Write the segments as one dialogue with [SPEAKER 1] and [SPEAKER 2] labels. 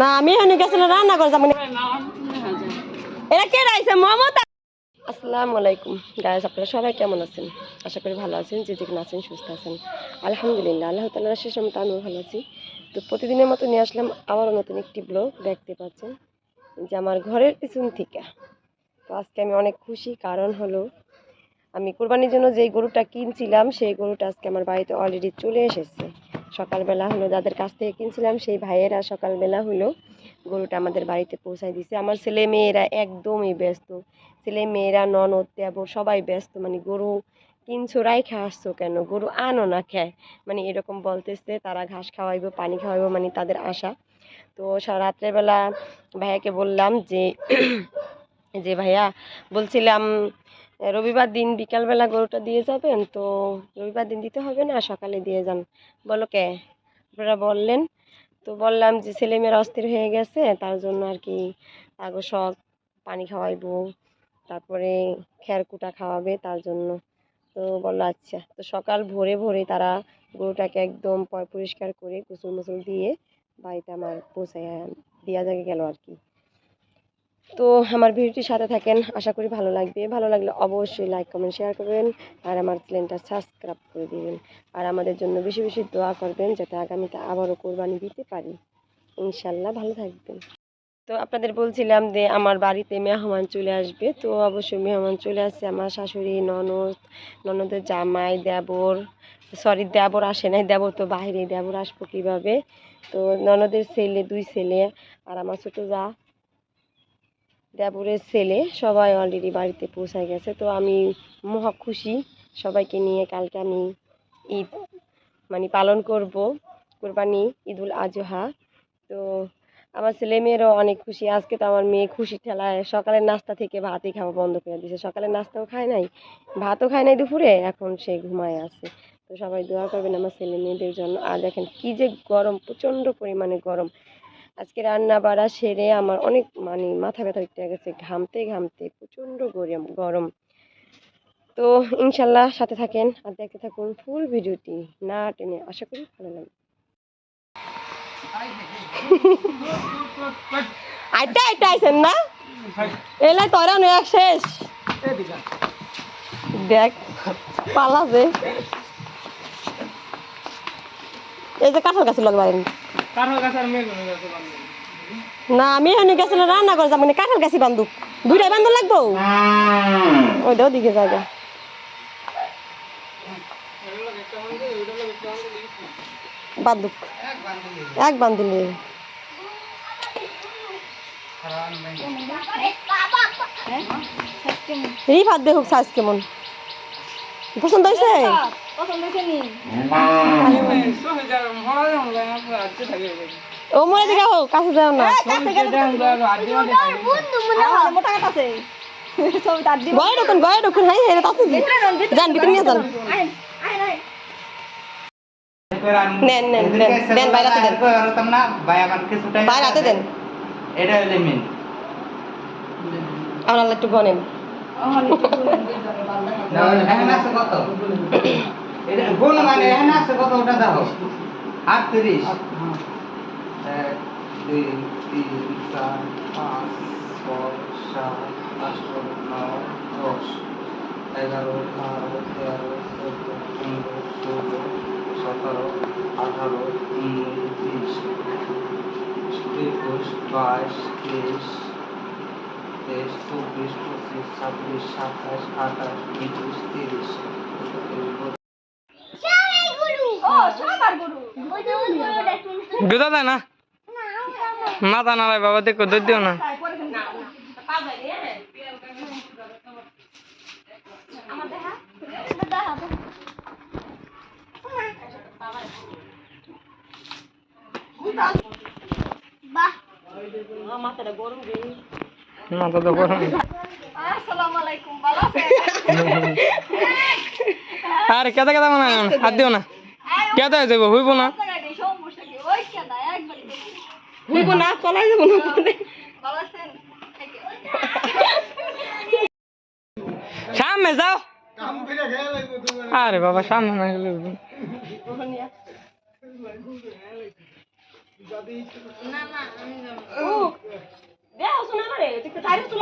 [SPEAKER 1] না আমি এনে গেছিল রান্না করে যাবো এটা কে রাইছে মমতা আসসালামু আলাইকুম গায়েস আপনারা সবাই কেমন আছেন আশা করি ভালো আছেন যে যেখানে আছেন সুস্থ আছেন আলহামদুলিল্লাহ আল্লাহ তাল্লাহ শেষ মতো আমিও ভালো আছি তো প্রতিদিনের মতো নিয়ে আসলাম আমারও নতুন একটি ব্লগ দেখতে পাচ্ছেন যে আমার ঘরের পিছন থেকে তো আজকে আমি অনেক খুশি কারণ হলো আমি কোরবানির জন্য যেই গরুটা কিনছিলাম সেই গরুটা আজকে আমার বাড়িতে অলরেডি চলে এসেছে সকালবেলা হলো যাদের কাছ থেকে কিনছিলাম সেই ভাইয়েরা সকালবেলা হলো গরুটা আমাদের বাড়িতে পৌঁছায় দিছে আমার ছেলে মেয়েরা একদমই ব্যস্ত ছেলে মেয়েরা ননদ দেবর সবাই ব্যস্ত মানে গরু কিনছো রাইখা আসছো কেন গরু আনো না খায় মানে এরকম বলতেছে তারা ঘাস খাওয়াইব পানি খাওয়াইব মানে তাদের আশা তো রাত্রেবেলা ভাইয়াকে বললাম যে যে ভাইয়া বলছিলাম রবিবার দিন বিকালবেলা গরুটা দিয়ে যাবেন তো রবিবার দিন দিতে হবে না সকালে দিয়ে যান বলো কে আপনারা বললেন তো বললাম যে ছেলেমেয়েরা অস্থির হয়ে গেছে তার জন্য আর কি তাগো শখ পানি খাওয়াইব তারপরে খ্যারকুটা খাওয়াবে তার জন্য তো বললো আচ্ছা তো সকাল ভোরে ভোরে তারা গরুটাকে একদম পরিষ্কার করে কুসুল মুসুল দিয়ে বাড়িতে আমার পৌঁছাই দেওয়া জায়গায় গেল আর কি তো আমার ভিডিওটি সাথে থাকেন আশা করি ভালো লাগবে ভালো লাগলে অবশ্যই লাইক কমেন্ট শেয়ার করবেন আর আমার চ্যানেলটা সাবস্ক্রাইব করে দিবেন আর আমাদের জন্য বেশি বেশি দোয়া করবেন যাতে আগামীতে আবারও কোরবানি দিতে পারি ইনশাল্লাহ ভালো থাকবেন তো আপনাদের বলছিলাম যে আমার বাড়িতে মেহমান চলে আসবে তো অবশ্যই মেহমান চলে আসছে আমার শাশুড়ি ননদ ননদের জামাই দেবর সরি দেবর আসে নাই দেবর তো বাইরে দেবর আসবো কীভাবে তো ননদের ছেলে দুই ছেলে আর আমার ছোটো যা দেবরের ছেলে সবাই অলরেডি বাড়িতে পৌঁছে গেছে তো আমি মহা খুশি সবাইকে নিয়ে কালকে আমি ঈদ মানে পালন করব কোরবানি ঈদুল আজহা তো আমার ছেলে মেয়েরও অনেক খুশি আজকে তো আমার মেয়ে খুশি ঠেলায় সকালের নাস্তা থেকে ভাতই খাওয়া বন্ধ করে দিয়েছে সকালের নাস্তাও খায় নাই ভাতও খায় নাই দুপুরে এখন সে ঘুমায় আছে তো সবাই দোয়া করবেন আমার ছেলে মেয়েদের জন্য আর দেখেন কী যে গরম প্রচণ্ড পরিমাণে গরম আজকে রান্না বাড়া সেরে আমার অনেক মানে মাথা ব্যথা উঠতে গেছে ঘামতে ঘামতে প্রচণ্ড গরম গরম তো ইনশাল্লাহ সাথে থাকেন আর দেখতে থাকুন ফুল ভিডিওটি না টেনে আশা করি ভালো লাগবে আইটা আইটা আইছেন না দেখ পালা যে কাঁঠাল গাছ লাগবে না আমি এনে গেছিল রান্না করে যাবো কাঁঠাল গাছি বান্ধব দুইটাই বান্ধব লাগবো ওইটাও দিকে জায়গা বান্ধব এক বান্ধব হ্যাঁ, রিফাত দেখুক সাজ কেমন পছন্দ হয়েছে হ্যাঁ, ও মনে থেকে হোক কাছে যাও না গয় রকম গয় রকম হাই হাই তাতে যান নেন নেন দেন বাইরে দেন বাইরে দেন এটা একটু গনেন গুণ মানে এখানে আছে কত ওটা দেখো আটত্রিশ এক দুই তিন চার পাঁচ ছয় সাত আট নয় দশ এগারো বারো তেরো চোদ্দ পনেরো ষোলো সতেরো
[SPEAKER 2] আঠারো উনিশ বিশ একুশ বাইশ তেইশ তেইশ চব্বিশ পঁচিশ ছাব্বিশ সাতাশ আঠাশ উনত্রিশ তিরিশ
[SPEAKER 3] দুধা দেয় না না বাবা দেখো দুধ দিও না মাথাটা গরম মাথা মানে তো গরম আর কেদা কেদা মানে হাত দিও না কেদা হয়ে যাবো হইব না হইব না চলাই যাবো না সামনে যাও আরে বাবা সামনে না গেলে
[SPEAKER 4] না না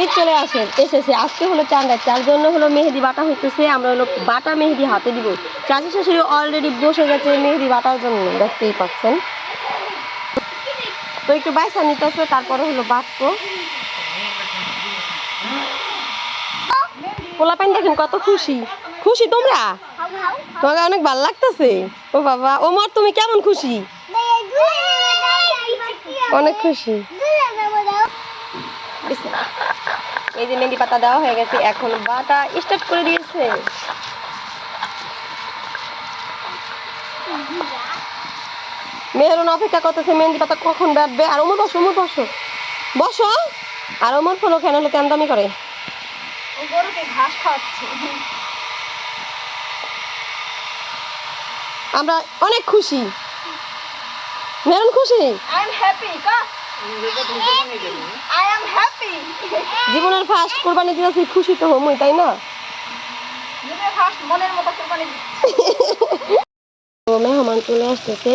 [SPEAKER 1] এই চলে আসেন এসেছে আজকে হলো চাঙ্গা চার জন্য হলো মেহেদি বাটা হইতেছে আমরা হলো বাটা মেহেদি হাতে দিব চাচি শাশুড়ি অলরেডি বসে গেছে মেহেদি বাটার জন্য দেখতেই পাচ্ছেন তো একটু বাইসা নিতেছে তারপরে হলো বাটবো পোলাপান দেখেন কত খুশি খুশি তোমরা তোমাকে অনেক ভাল লাগতেছে ও বাবা ওমর তুমি কেমন খুশি অনেক খুশি এই যে মেহেন্দি পাতা দেওয়া হয়ে গেছে এখন বাটা স্টার্ট করে দিয়েছে মেহরুন অপেক্ষা করতেছে মেহেন্দি পাতা কখন বাটবে আর ওমর বসো ওমর বসো বসো আর ওমর ফলো কেন হলে তেমদামি করে আমরা অনেক খুশি ম্যাম খুশি জীবনের ফার্স্ট কুরবানি দিতেছি খুশি তো হমই তাই না মেহমান চলে আসতেছে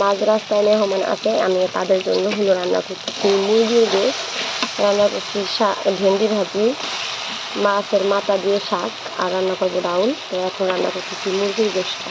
[SPEAKER 1] মাঝ রাস্তায় মেহমান আছে আমি তাদের জন্য হলো রান্না করতেছি মুরগির গোশ রান্না করছি ভেন্ডি ভাজি মাছের মাথা দিয়ে শাক আর রান্না করবো ডাউল তো এখন রান্না করতেছি মুরগির গোশটা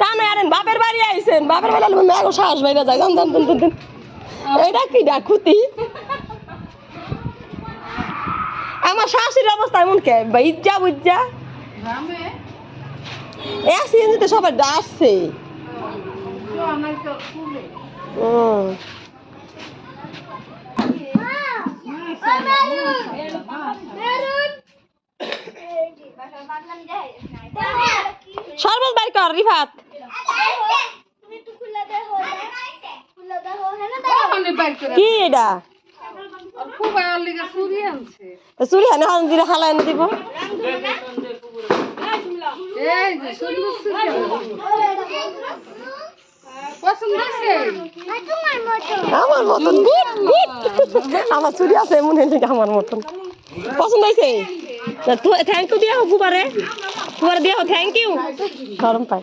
[SPEAKER 1] টানে বাপের বাড়ি আইসেন বাপের বাড়ি আনবেন শ্বাস বাইরে যায় এটা কি ডাকুতি আমার শাশুড়ির অবস্থা এমন কে ইজ্জা বুজ্জা অ্যাক্সিডেন্টে সর্বত রিফাত কি এটা চুরি হানে দিলে হালাই আনি দিব আমার মতন গুড গুড আমার চুরি আছে মনে হয় আমার মতন পছন্দ হয়েছে থ্যাংক ইউ দিয়া হোক বুবারে বুবারে দিয়া হোক থ্যাংক ইউ গরম পাই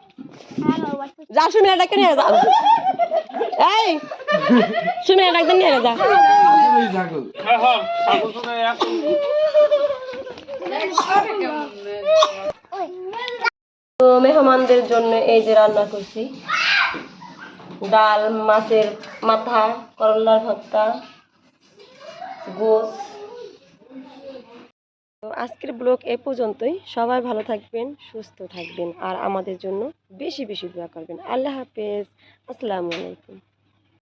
[SPEAKER 1] যা নিয়ে যা এই নিয়ে যা তো মেহমানদের জন্য এই যে রান্না করছি ডাল মাছের মাথা করলার ভর্তা গোস আজকের ব্লগ এ পর্যন্তই সবাই ভালো থাকবেন সুস্থ থাকবেন আর আমাদের জন্য বেশি বেশি দোয়া করবেন আল্লাহ হাফেজ আসসালামু আলাইকুম